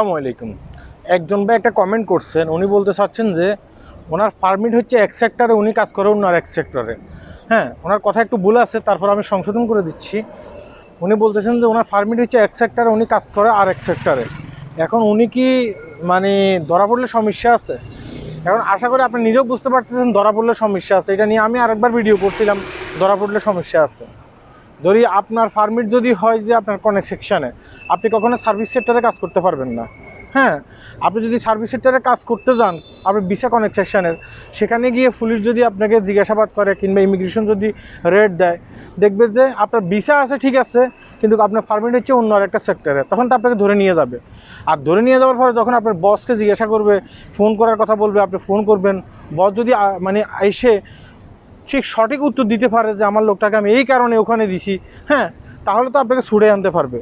আসসালামু আলাইকুম। একজন ভাই একটা কমেন্ট করছেন, উনি বলতে চাচ্ছেন যে ওনার পারমিট হচ্ছে এক সেক্টরে উনি কাজ করে, অন্য আর এক সেক্টরে হ্যাঁ ওনার কথা একটু ভুল আছে, তারপর আমি সংশোধন করে দিচ্ছি। উনি বলতেছেন যে ওনার পারমিট হচ্ছে এক সেক্টরে উনি কাজ করে, আর এক সেক্টরে এখন উনি কি মানে ধরা পড়লে সমস্যা আছে? এখন আশা করি আপনি নিজেও বুঝতে পারতেছেন ধরা পড়লে সমস্যা আছে। এটা নিয়ে আমি আরেকবার ভিডিও করছিলাম, ধরা পড়লে সমস্যা আছে। ধরি আপনার পারমিট যদি হয় যে আপনার কনেক সেকশানে আপনি কখনো সার্ভিস সেক্টরে কাজ করতে পারবেন না। হ্যাঁ? আপনি যদি সার্ভিস সেক্টরে কাজ করতে যান, আপনি ভিসা কনেক সেকশানের সেখানে গিয়ে পুলিশ যদি আপনাকে জিজ্ঞাসাবাদ করে কিংবা ইমিগ্রেশন যদি রেড দেয়, দেখবে যে আপনার ভিসা আছে ঠিক আছে, কিন্তু আপনার পারমিট হচ্ছে অন্য আরেকটা সেক্টরে তখন তো আপনাকে ধরে নিয়ে যাবে। আর ধরে নিয়ে যাওয়ার পরে যখন আপনার বসকে জিজ্ঞাসা করবে ফোন করার কথা বলবে, আপনি ফোন করবেন বস যদি মানে এসে ঠিক সঠিক উত্তর দিতে পারে যে আমার লোকটাকে আমি এই কারণে ওখানে দিছি হ্যাঁ তাহলে তো আপনাকে ছুটে আনতে পারবে।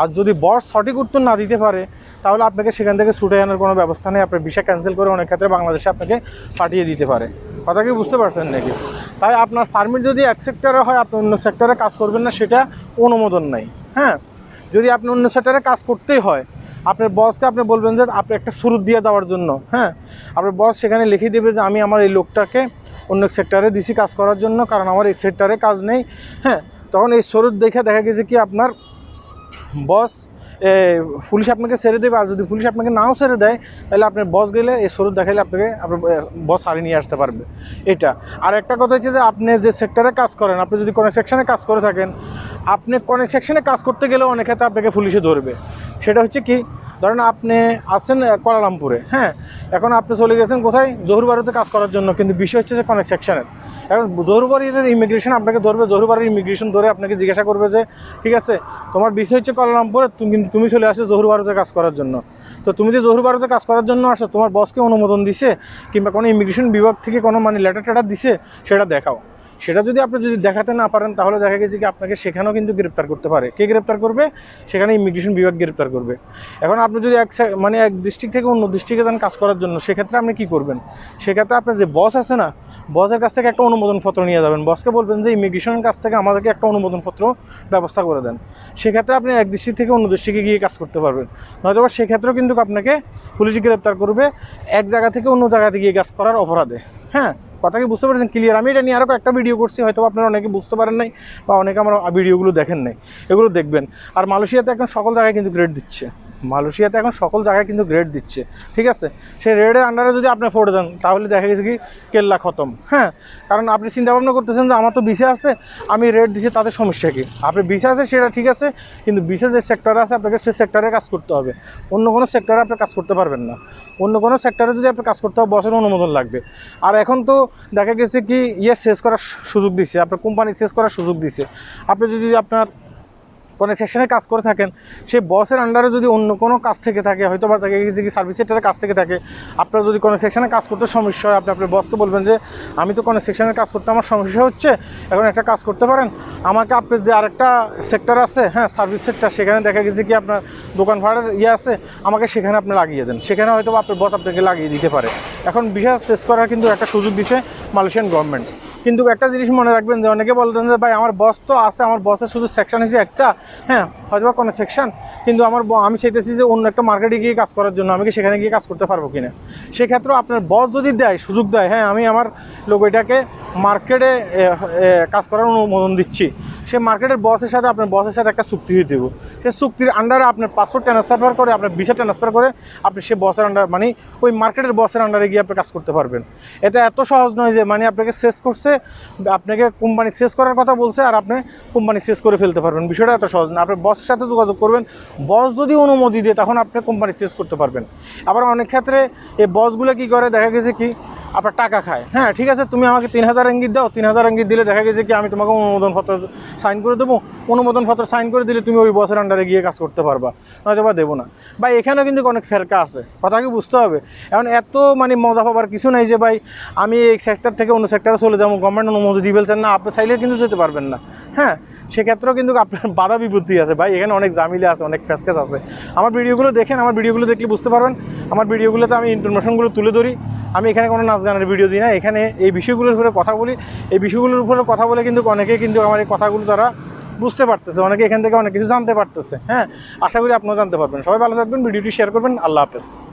আর যদি বস সঠিক উত্তর না দিতে পারে, তাহলে আপনাকে সেখান থেকে ছুটে আনার কোনো ব্যবস্থা নেই। আপনার ভিসা ক্যান্সেল করে অনেক ক্ষেত্রে বাংলাদেশে আপনাকে পাঠিয়ে দিতে পারে। কথা কি বুঝতে পারছেন নাকি? তাই আপনার পারমিট যদি এক সেক্টরে হয়, আপনি অন্য সেক্টরে কাজ করবেন না, সেটা অনুমোদন নাই হ্যাঁ। যদি আপনি অন্য সেক্টরে কাজ করতেই হয়, আপনার বসকে আপনি বলবেন যে আপনি একটা সুরুত দিয়ে দেওয়ার জন্য হ্যাঁ। আপনার বস সেখানে লিখে দেবে যে আমি আমার এই লোকটাকে অন্য সেক্টরে দিছি কাজ করার জন্য কারণ আমার এই সেক্টরে কাজ নেই হ্যাঁ? তখন এই সুরুত দেখে দেখা গেছে কি আপনার বস এ, পুলিশ আপনাকে ছেড়ে দেবে আর যদি পুলিশ আপনাকে নাও ছেড়ে দেয় তাহলে আপনার বস গেলে এই স্বরূপ দেখাইলে আপনাকে আপনার বস হারিয়ে নিয়ে আসতে পারবে। এটা। আর একটা কথা হচ্ছে যে আপনি যে সেক্টরে কাজ করেন আপনি যদি কোনো সেকশানে কাজ করে থাকেন আপনি কোনো সেকশানে কাজ করতে গেলেও অনেক ক্ষেত্রে আপনাকে পুলিশে ধরবে। সেটা হচ্ছে কি ধরেন আপনি আহ, কুয়ালালামপুরে হ্যাঁ? এখন আপনি চলে গেছেন কোথায়? জহুরবাড়িতে কাজ করার জন্য। কিন্তু বিষয় হচ্ছে যে কনেক সেকশনের এখন জহুরবাড়ির ইমিগ্রেশন আপনাকে ধরবে জহুরবাড়ির ইমিগ্রেশন ধরে আপনাকে জিজ্ঞাসা করবে যে ঠিক আছে তোমার বিষয় হচ্ছে কুয়ালালামপুরে তুমি কিন্তু তুমি চলে আসো জহুরবাড়িতে কাজ করার জন্য। তো তুমি যে জহুরবাড়িতে কাজ করার জন্য আসো তোমার বসকে অনুমোদন দিছে কিংবা কোনো ইমিগ্রেশন বিভাগ থেকে কোনো মানে লেটার টেটার দিছে সেটা দেখাও। সেটা যদি আপনি যদি দেখাতে না পারেন, তাহলে দেখা গেছে কি আপনাকে সেখানেও কিন্তু গ্রেপ্তার করতে পারে। কে গ্রেপ্তার করবে? সেখানে ইমিগ্রেশন বিভাগ গ্রেপ্তার করবে। এখন আপনি যদি এক মানে এক ডিস্ট্রিক্ট থেকে অন্য ডিস্ট্রিক্টে যান কাজ করার জন্য, সেক্ষেত্রে আপনি কী করবেন? সেক্ষেত্রে আপনার যে বস আছে না বসের কাছ থেকে একটা অনুমোদনপত্র নিয়ে যাবেন। বসকে বলবেন যে ইমিগ্রেশনের কাছ থেকে আমাদেরকে একটা অনুমোদনপত্র ব্যবস্থা করে দেন। সেক্ষেত্রে আপনি এক ডিস্ট্রিক্ট থেকে অন্য ডিস্ট্রিক্টে গিয়ে কাজ করতে পারবেন। নয়তো সেক্ষেত্রেও কিন্তু আপনাকে পুলিশ গ্রেপ্তার করবে, এক জায়গা থেকে অন্য জায়গাতে গিয়ে কাজ করার অপরাধে। হ্যাঁ? কথা কি বুঝতে পারছেন? ক্লিয়ার আমি এটা নিয়ে আরও একটা ভিডিও করছি হয়তো আপনারা অনেকে বুঝতে পারেন নাই বা অনেকে আমার ভিডিওগুলো দেখেন নাই। এগুলো দেখবেন। আর মালয়েশিয়াতে এখন সকল জায়গায় কিন্তু গ্রেড দিচ্ছে। মালয়েশিয়াতে এখন সকল জায়গায় কিন্তু গ্রেড দিচ্ছে, ঠিক আছে? সেই রেডের আন্ডারে যদি আপনি পড়ে দেন তাহলে দেখা গেছে কি কেল্লা খতম হ্যাঁ? কারণ আপনি চিন্তা ভাবনা করতেছেন যে আমার তো বিষে আছে, আমি রেড দিছি তাদের সমস্যা কি? আপনি বিসে আছে, সেটা ঠিক আছে, কিন্তু বিসে যে সেক্টরে আছে, আপনাকে সেই সেক্টরে কাজ করতে হবে। অন্য কোনো সেক্টরে আপনি কাজ করতে পারবেন না। অন্য কোনো সেক্টরে যদি আপনি কাজ করতে হবে বসের অনুমোদন লাগবে। আর এখন তো দেখা গেছে কি ইয়ে শেষ করার সুযোগ দিছে, আপনার কোম্পানি শেষ করার সুযোগ দিছে। আপনি যদি আপনার কোনো সেকশনে কাজ করে থাকেন সেই বসের আন্ডারে যদি অন্য কোনো কাজ থেকে থাকে হয়তো বা গেছে কি সার্ভিস সেক্টরের কাজ থেকে থাকে, আপনার যদি কোনো সেকশনে কাজ করতে সমস্যা হয়, আপনি আপনার বসকে বলবেন যে, আমি তো কোনো সেকশনে কাজ করতে আমার সমস্যা হচ্ছে, এখন একটা কাজ করতে পারেন। আমাকে আপনি যে আরেকটা সেক্টর আছে হ্যাঁ সার্ভিস সেক্টর সেখানে দেখা গেছে কি আপনার দোকান ভাড়ার ইয়ে আছে, আমাকে সেখানে আপনি লাগিয়ে দেন। সেখানে হয়তো আপনার বস আপনাকে লাগিয়ে দিতে পারে। এখন বিশেষ শেষ করার কিন্তু একটা সুযোগ দিছে মালয়েশিয়ান গভর্নমেন্ট কিন্তু একটা জিনিস মনে রাখবেন যে অনেকে বলতেন যে, ভাই, আমার বস তো আছে, আমার বসের শুধু সেকশন হয়েছে একটা। হ্যাঁ হয়তো বা কোনো সেকশন কিন্তু আমার আমি চাইতেছি যে অন্য একটা মার্কেটে গিয়ে কাজ করার জন্য, আমি কি সেখানে গিয়ে কাজ করতে পারব কিনা? সেক্ষেত্রেও আপনার বস যদি দেয়, সুযোগ দেয় হ্যাঁ আমি আমার লোক এটাকে মার্কেটে কাজ করার অনুমোদন দিচ্ছি। সে মার্কেটের বসের সাথে, আপনার বসের সাথে একটা চুক্তি দিয়ে দেবো। সে চুক্তির আন্ডারে আপনার পাসপোর্ট ট্রান্সফার করে, আপনার ভিসা ট্রান্সফার করে, আপনি সে বসের আন্ডার মানে ওই মার্কেটের বসের আন্ডারে গিয়ে আপনি কাজ করতে পারবেন। এটা এত সহজ নয় যে মানে আপনাকে শেষ করছে আপনাকে কোম্পানি শেষ করার কথা বলছে আর আপনি কোম্পানি শেষ করে ফেলতে পারবেন। বিষয়টা এত সহজ না। আপনি বসের সাথে যোগাযোগ করবেন। বস যদি অনুমতি দেয়, তখন আপনি কোম্পানি শেষ করতে পারবেন। আবার অনেক ক্ষেত্রে এই বসগুলো কি করে? দেখা গেছে কি আপনার টাকা খায়। হ্যাঁ ঠিক আছে, তুমি আমাকে তিন হাজার ইঙ্গিত দাও, তিন হাজার ইঙ্গিত দিলে দেখা গেছে কি আমি তোমাকে অনুমোদনপত্র সাইন করে দেবো। অনুমোদনপত্র সাইন করে দিলে তুমি ওই বসের আন্ডারে গিয়ে কাজ করতে পারবা, নয়তো বা দেবো না। বা এখানেও কিন্তু অনেক ফেরকা আছে কথা কি বুঝতে হবে। এখন এত মানে মজা পাবার কিছু নেই যে, ভাই, আমি এই সেক্টর থেকে অন্য সেক্টরে চলে যাব গভর্নমেন্ট অনুমতি দিয়ে ফেলছেন না, আপনি চাইলে কিন্তু যেতে পারবেন না। হ্যাঁ সেক্ষেত্রেও কিন্তু আপনার বাধা বিপত্তি আছে। ভাই, এখানে অনেক জামিলে আছে, অনেক ফ্যাসকেস আছে। আমার ভিডিওগুলো দেখেন, আমার ভিডিওগুলো দেখলে বুঝতে পারবেন। আমার ভিডিওগুলোতে আমি ইনফরমেশনগুলো তুলে ধরি। আমি এখানে কোনো নাচ গানের ভিডিও দিই না। এখানে এই বিষয়গুলোর উপরে কথা বলি। এই বিষয়গুলোর উপরে কথা বলে কিন্তু অনেকে কিন্তু আমার এই কথাগুলো তারা বুঝতে পারতেছে। অনেকে এখান থেকে অনেক কিছু জানতে পারতেছে। হ্যাঁ আশা করি আপনিও জানতে পারবেন। সবাই ভালো থাকবেন, ভিডিওটি শেয়ার করবেন। আল্লাহ হাফেজ।